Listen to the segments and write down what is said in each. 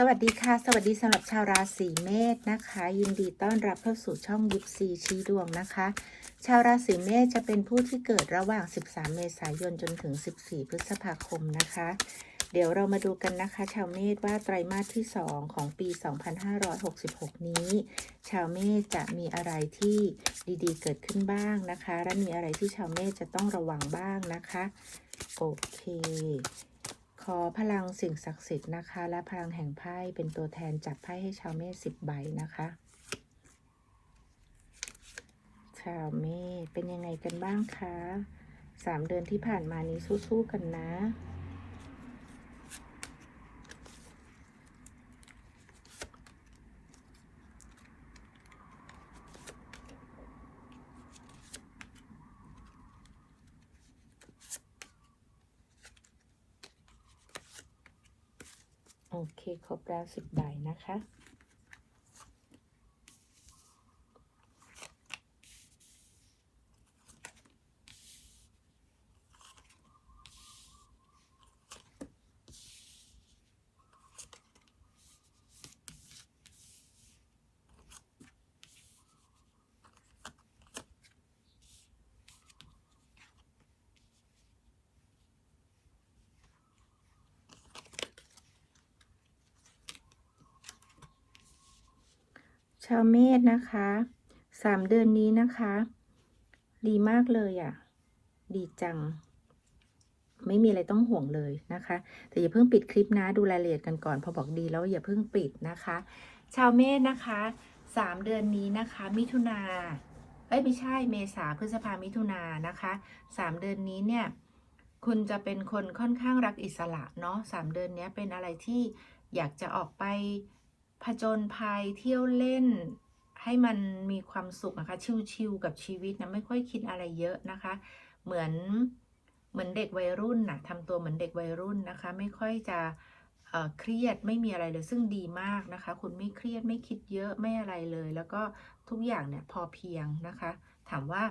สวัสดีค่ะ สวัสดีสำหรับชาวราศีเมษนะคะ ยินดีต้อนรับเข้าสู่ช่องยิปซีชี้ดวงนะคะ ชาวราศีเมษจะเป็นผู้ที่เกิดระหว่าง 13 เมษายนจนถึง 14 พฤษภาคมนะคะ เดี๋ยวเรามาดูกันนะคะ ชาวเมษว่าไตรมาสที่ 2 ของปี 2566 นี้ ชาวเมษจะมีอะไรที่ดีๆ เกิดขึ้นบ้างนะคะ และมีอะไรที่ชาวเมษจะต้องระวังบ้างนะคะโอเค ขอพลังสิ่งศักดิ์สิทธิ์นะคะ และพลังแห่งไพ่เป็นตัวแทนจับไพ่ให้ชาวเมษสิบใบนะคะ ชาวเมษเป็นยังไงกันบ้างคะสามเดือนที่ผ่านมานี้สู้ๆกันนะ โอเค ครบแล้วสิบใบนะคะ ชาวเมษนะคะสามเดือนนี้นะคะ ดีมากเลยอะ่ะ ดีจัง ไม่มีอะไรต้องห่วงเลยนะคะ แต่อย่าเพิ่งปิดคลิปนะ ดูรายละเอียดกันก่อน พอบอกดีแล้วอย่าเพิ่งปิดนะคะ ชาวเมษนะคะสามเดือนนี้นะคะ มิถุนาเอ้ยไม่ใช่เมษาพฤษภามิถุนานะคะสามเดือนนี้เนี่ย คุณจะเป็นคนค่อนข้างรักอิสระเนาะสามเดือนนี้เป็นอะไรที่อยากจะออกไป ผจญภัยเที่ยวเล่น ให้มันมีความสุขนะคะชิลๆกับชีวิตนะไม่ค่อยคิดอะไรเยอะนะคะ เหมือนเหมือนเด็กวัยรุ่นนะทำตัวเหมือนเด็กวัยรุ่นนะคะ ไม่ค่อยจะเอ่อเครียดไม่มีอะไรเลยซึ่งดีมากนะคะ คุณไม่เครียดไม่คิดเยอะไม่อะไรเลย แล้วก็ทุกอย่างเนี่ยพอเพียงนะคะ ถามว่า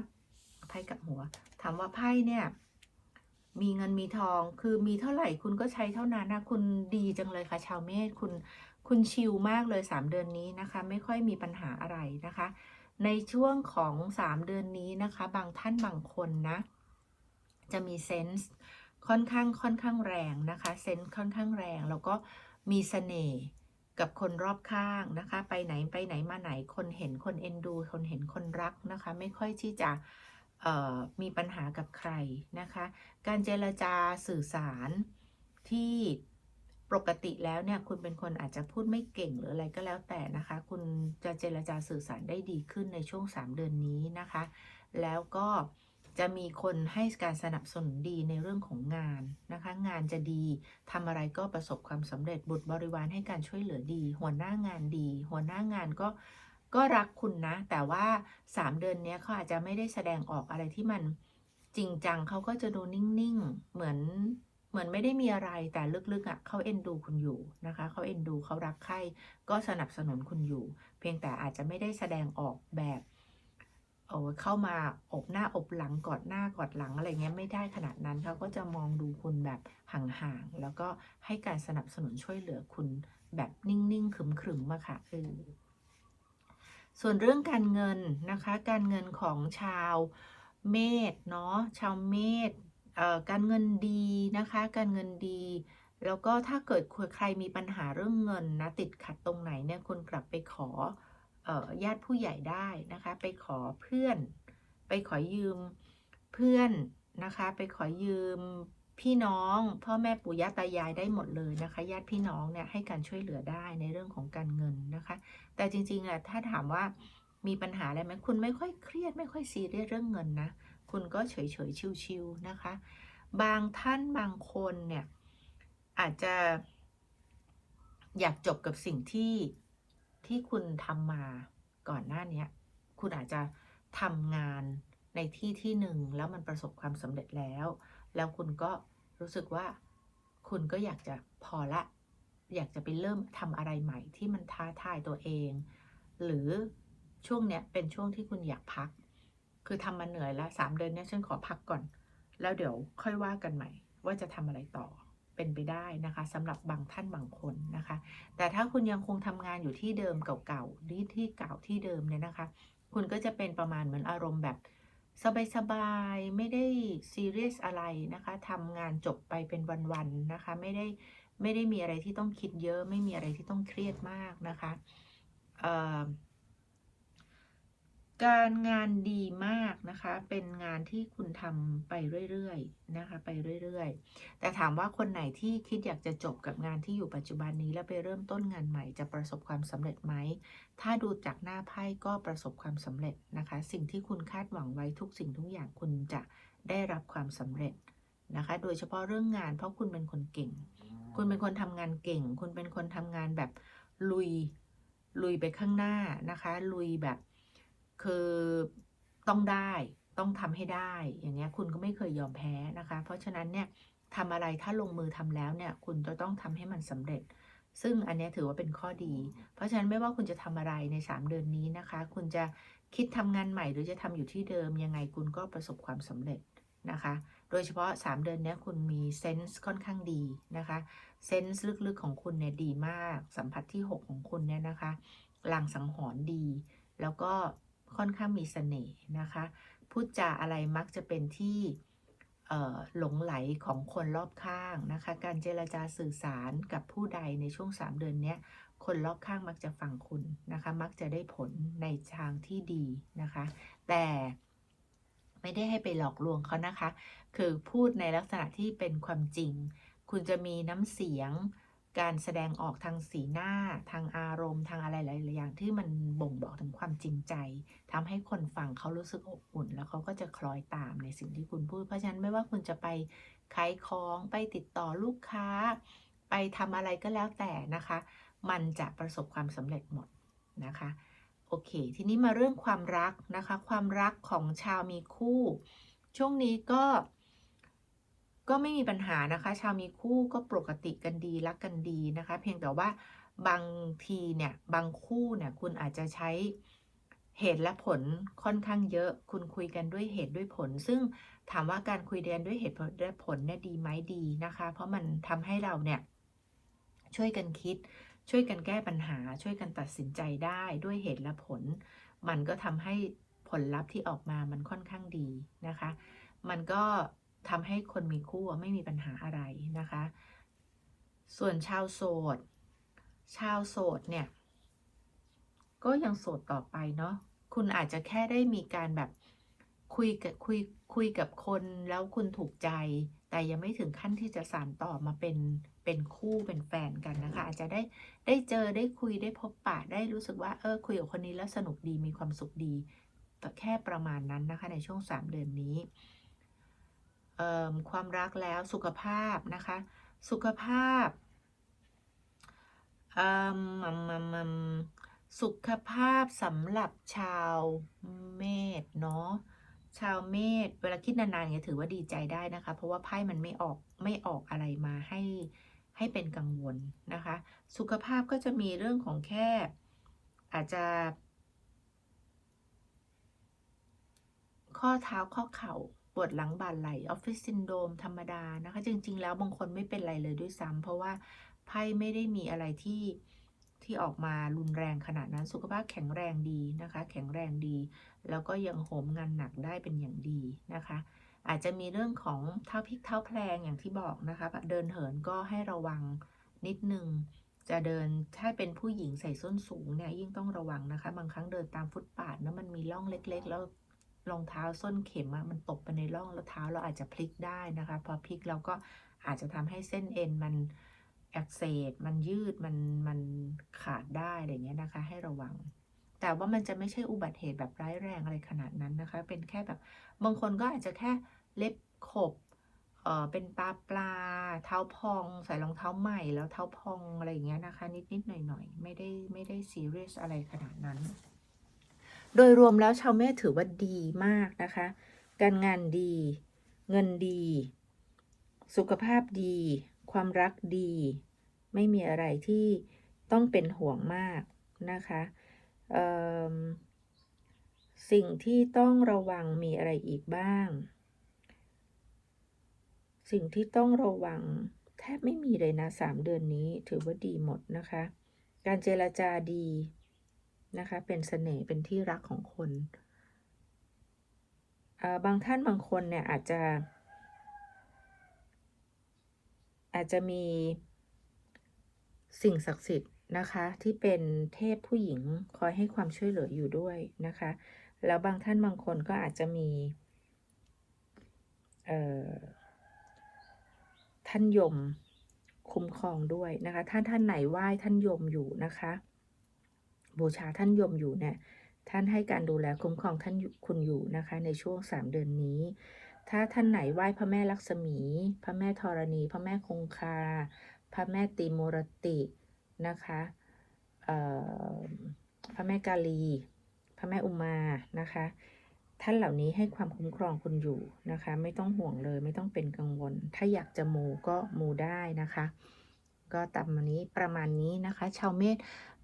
ไพ่กับหัว ถามว่าไพ่เนี่ยมีเงินมีทองคือมีเท่าไหร่คุณก็ใช้เท่านั้นนะคุณดีจังเลยค่ะชาวเมษคุณ คุณชิลมากเลย 3 เดือนนี้นะคะ ไม่ค่อยมีปัญหาอะไรนะคะ ในช่วงของ 3 เดือนนี้นะคะ บางท่านบางคนนะ จะมีเซนส์ค่อนข้างค่อนข้างแรงนะคะเซนส์ค่อนข้างแรง แล้วก็มีเสน่ห์กับคนรอบข้างนะคะ ไปไหนไปไหนมาไหนคนเห็นคนเอ็นดู คนเห็นคนรักนะคะ ไม่ค่อยที่จะมีปัญหากับใครนะคะ การเจรจาสื่อสารที่ ปกติแล้วเนี่ยคุณเป็นคนอาจจะพูดไม่เก่งหรืออะไรก็แล้วแต่นะคะ คุณจะเจรจาสื่อสารได้ดีขึ้นในช่วง 3 เดือนนี้นะคะ แล้วก็จะมีคนให้การสนับสนุนดีในเรื่องของงานนะคะ งานจะดีทำอะไรก็ประสบความสำเร็จบุตรบริวารให้การช่วยเหลือดี หัวหน้างานดี หัวหน้างานก็ก็รักคุณนะ แต่ว่า 3 เดือนนี้เขาอาจจะไม่ได้แสดงออกอะไรที่มันจริงจังเขาก็จะดูนิ่ง ๆ เหมือน เหมือนไม่ได้มีอะไรแต่ลึกๆอะเขาเอ็นดูคุณอยู่นะคะเขาเอ็นดูเขารักใครก็สนับสนุนคุณอยู่ เพียงแต่อาจจะไม่ได้แสดงออกแบบโอ้เข้ามาอบหน้าอบหลังกอดหน้ากอดหลังอะไรเงี้ยไม่ได้ขนาดนั้นเขาก็จะมองดูคุณแบบห่างๆแล้วก็ให้การสนับสนุนช่วยเหลือคุณแบบนิ่งๆขรึมๆอะค่ะเออส่วนเรื่องการเงินนะคะ การเงินของชาวเมษเนาะชาวเมษ การเงินดีนะคะ การเงินดี แล้วก็ถ้าเกิดใครมีปัญหาเรื่องเงินนะติดขัดตรงไหนเนี่ยคุณกลับไปขอญาติผู้ใหญ่ได้นะคะ ไปขอเพื่อน ไปขอยืมเพื่อนนะคะ ไปขอยืมพี่น้องพ่อแม่ปู่ย่าตายายได้หมดเลยนะคะ ญาติพี่น้องเนี่ยให้การช่วยเหลือได้ในเรื่องของการเงินนะคะ แต่จริงๆอะถ้าถามว่ามีปัญหาอะไรไหมคุณไม่ค่อยเครียดไม่ค่อยซีเรียสเรื่องเงินนะ คุณก็เฉยๆชิวๆนะคะ บางท่านบางคนเนี่ยอาจจะ อยากจบกับสิ่งที่ที่คุณทำมาก่อนหน้านี้คุณอาจจะทำงานในที่ที่หนึ่งแล้วมันประสบความสำเร็จแล้ว แล้วคุณก็รู้สึกว่าคุณก็อยากจะพอละ อยากจะไปเริ่มทำอะไรใหม่ที่มันท้าทายตัวเอง หรือช่วงเนี้ยเป็นช่วงที่คุณอยากพัก คือทำมาเหนื่อยแล้วสามเดือนเนี้ยฉันขอพักก่อน แล้วเดี๋ยวค่อยว่ากันใหม่ ว่าจะทำอะไรต่อเป็นไปได้นะคะสำหรับบางท่านบางคนนะคะ แต่ถ้าคุณยังคงทำงานอยู่ที่เดิมเก่าๆที่ที่เก่าที่เดิมเนี่ยนะคะ คุณก็จะเป็นประมาณเหมือนอารมณ์แบบสบายๆไม่ได้ซีเรียสอะไรนะคะทำงานจบไปเป็นวันๆนะคะ ไม่ได้ไม่ได้มีอะไรที่ต้องคิดเยอะ ไม่มีอะไรที่ต้องเครียดมากนะคะเอ่อ การงานดีมากนะคะ เป็นงานที่คุณทำไปเรื่อยๆนะคะ ไปเรื่อยๆ แต่ถามว่าคนไหนที่คิดอยากจะจบกับงานที่อยู่ปัจจุบันนี้ แล้วไปเริ่มต้นงานใหม่จะประสบความสำเร็จไหม ถ้าดูจากหน้าไพ่ก็ประสบความสำเร็จนะคะ สิ่งที่คุณคาดหวังไว้ทุกสิ่งทุกอย่างคุณจะได้รับความสำเร็จนะคะ โดยเฉพาะเรื่องงาน เพราะคุณเป็นคนเก่ง คุณเป็นคนทำงานเก่ง คุณเป็นคนทำงานแบบลุยลุยไปข้างหน้านะคะ ลุยแบบ คือต้องได้ต้องทำให้ได้ อย่างเงี้ยคุณก็ไม่เคยยอมแพ้นะคะ เพราะฉะนั้นเนี่ยทำอะไรถ้าลงมือทำแล้วเนี่ย คุณจะต้องทำให้มันสำเร็จ ซึ่งอันนี้ถือว่าเป็นข้อดี เพราะฉะนั้นไม่ว่าคุณจะทำอะไรใน 3 เดือนนี้นะคะ คุณจะคิดทำงานใหม่หรือจะทำอยู่ที่เดิม ยังไงคุณก็ประสบความสำเร็จนะคะ โดยเฉพาะ 3 เดือนนี้คุณมีเซนส์ค่อนข้างดีนะคะเซนส์ลึกๆของคุณเนี่ยดีมาก สัมผัสที่ 6 ของคุณเนี่ยนะคะลางสังหรณ์ดี แล้วก็ ค่อนข้างมีเสน่ห์นะคะพูดจาอะไรมักจะเป็นที่หลงไหลของคนรอบข้างนะคะ การเจรจาสื่อสารกับผู้ใดในช่วง 3 เดือนนี้คนรอบข้างมักจะฟังคุณนะคะ มักจะได้ผลในทางที่ดีนะคะ แต่ไม่ได้ให้ไปหลอกลวงเขานะคะ คือพูดในลักษณะที่เป็นความจริง คุณจะมีน้ำเสียง การแสดงออกทางสีหน้า ทางอารมณ์ ทางอะไรหลายๆอย่างที่มันบ่งบอกถึงความจริงใจทำให้คนฟังเขารู้สึกอบอุ่น แล้วเขาก็จะคล้อยตามในสิ่งที่คุณพูด เพราะฉะนั้นไม่ว่าคุณจะไปขายของไปติดต่อลูกค้า ไปทำอะไรก็แล้วแต่นะคะ มันจะประสบความสำเร็จหมดนะคะโอเค ทีนี้มาเรื่องความรักนะคะ ความรักของชาวมีคู่ ช่วงนี้ก็ ก็ไม่มีปัญหานะคะ ชาวมีคู่ก็ปกติกันดีรักกันดีนะคะ เพียงแต่ว่าบางทีเนี่ยบางคู่เนี่ยคุณอาจจะใช้เหตุและผลค่อนข้างเยอะ คุณคุยกันด้วยเหตุด้วยผล ซึ่งถามว่าการคุยเรียนด้วยเหตุและผลเนี่ยดีไหมดีนะคะ เพราะมันทำให้เราเนี่ยช่วยกันคิด ช่วยกันแก้ปัญหา ช่วยกันตัดสินใจได้ด้วยเหตุและผล มันก็ทำให้ผลลัพธ์ที่ออกมามันค่อนข้างดีนะคะ มันก็ ทำให้คนมีคู่ไม่มีปัญหาอะไรนะคะ ส่วนชาวโสด ชาวโสดเนี่ย ก็ยังโสดต่อไปเนาะ คุณอาจจะแค่ได้มีการแบบคุยกับคุยคุยกับคนแล้วคุณถูกใจ แต่ยังไม่ถึงขั้นที่จะสานต่อมาเป็นเป็นคู่เป็นแฟนกันนะคะ อาจจะได้ได้เจอได้คุยได้พบปะได้รู้สึกว่าเออคุยกับคนนี้แล้วสนุกดีมีความสุขดีแต่แค่ประมาณนั้นนะคะในช่วง 3 เดือนนี้ ความรักแล้วสุขภาพนะคะ สุขภาพสุขภาพสำหรับชาวเมษเนาะชาวเมษเวลาคิดนานๆเนี่ยถือว่าดีใจได้นะคะ เพราะว่าไพ่มันไม่ออกไม่ออกอะไรมาให้ให้เป็นกังวลนะคะ สุขภาพก็จะมีเรื่องของแค่ อาจจะ ข้อเท้าข้อเข่า ปวดหลังบ่าไหลออฟฟิศซินโดมธรรมดานะคะ จริง ๆ แล้วบางคนไม่เป็นไรเลยด้วยซ้ำเพราะว่าไพ่ไม่ได้มีอะไรที่ที่ออกมารุนแรงขนาดนั้นสุขภาพแข็งแรงดีนะคะ แข็งแรงดี แล้วก็ยังโหมงานหนักได้เป็นอย่างดีนะคะ อาจจะมีเรื่องของเท้าพลิกเท้าแพลงอย่างที่บอกนะคะเดินเหินก็ให้ระวังนิดนึงจะเดินถ้าเป็นผู้หญิงใส่ส้นสูงเนี่ยยิ่งต้องระวังนะคะ บางครั้งเดินตามฟุตปาดนะมันมีร่องเล็ก ๆ แล้ว รองเท้าส้นเข็มมันตกไปในร่องแล้วเท้าเราอาจจะพลิกได้นะคะ พอพลิกเราก็อาจจะทำให้เส้นเอ็นมันอักเสบมันยืดมันมันขาดได้อะไรเงี้ยนะคะ ให้ระวัง แต่ว่ามันจะไม่ใช่อุบัติเหตุแบบร้ายแรงอะไรขนาดนั้นนะคะ เป็นแค่แบบบางคนก็อาจจะแค่เล็บขบเออเป็นปลาปลา เท้าพอง ใส่รองเท้าใหม่แล้วเท้าพองอะไรอย่างเงี้ยนะคะ นิดนิดหน่อยหน่อยไม่ได้ไม่ได้ซีเรียสอะไรขนาดนั้น โดยรวมแล้วชาวเมษถือว่าดีมากนะคะ การงานดี เงินดี สุขภาพดี ความรักดี ไม่มีอะไรที่ต้องเป็นห่วงมากนะคะสิ่งที่ต้องระวังมีอะไรอีกบ้าง สิ่งที่ต้องระวังแทบไม่มีเลยนะสามเดือนนี้ถือว่าดีหมดนะคะ การเจรจาดี นะคะ เป็นเสน่ห์เป็นที่รักของคนบางท่านบางคนเนี่ยอาจจะ อาจจะมีสิ่งศักดิ์สิทธิ์นะคะ ที่เป็นเทพผู้หญิงคอยให้ความช่วยเหลืออยู่ด้วยนะคะ แล้วบางท่านบางคนก็อาจจะมีท่านยมคุ้มครองด้วยนะคะถ้านท่านไหนไหว้ท่านยมอยู่นะคะ บูชาท่านยมอยู่เนี่ยท่านให้การดูแลคุ้มครองท่านคุณอยู่นะคะ ในช่วงสามเดือนนี้ ถ้าท่านไหนไหว้พระแม่ลักษมี พระแม่ธรณี พระแม่คงคา พระแม่ตีโมรตินะคะพระแม่กาลี พระแม่อุมานะคะ ท่านเหล่านี้ให้ความคุ้มครองคุณอยู่นะคะ ไม่ต้องห่วงเลยไม่ต้องเป็นกังวล ถ้าอยากจะมูก็มูได้นะคะ ก็ตามนี้ประมาณนี้นะคะ ชาวเมษ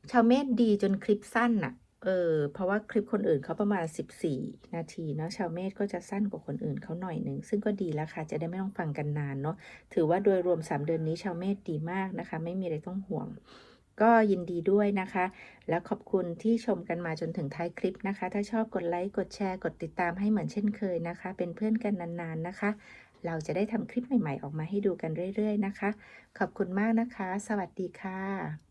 ชาวเมษดีจนคลิปสั้นน่ะเออ เพราะว่าคลิปคนอื่นเขาประมาณ 14 นาทีเนาะ ชาวเมษก็จะสั้นกว่าคนอื่นเขาหน่อยหนึ่ง ซึ่งก็ดีแล้วค่ะ จะได้ไม่ต้องฟังกันนานเนาะ ถือว่าโดยรวม 3 เดือนนี้ชาวเมษดีมากนะคะ ไม่มีอะไรต้องห่วง ก็ยินดีด้วยนะคะ แล้วขอบคุณที่ชมกันมาจนถึงท้ายคลิปนะคะ ถ้าชอบกดไลค์ กดแชร์ กดติดตามให้เหมือนเช่นเคยนะคะ เป็นเพื่อนกันนานๆนะคะ เราจะได้ทำคลิปใหม่ๆ ออกมาให้ดูกันเรื่อย ๆ นะคะ ขอบคุณมากนะคะ สวัสดีค่ะ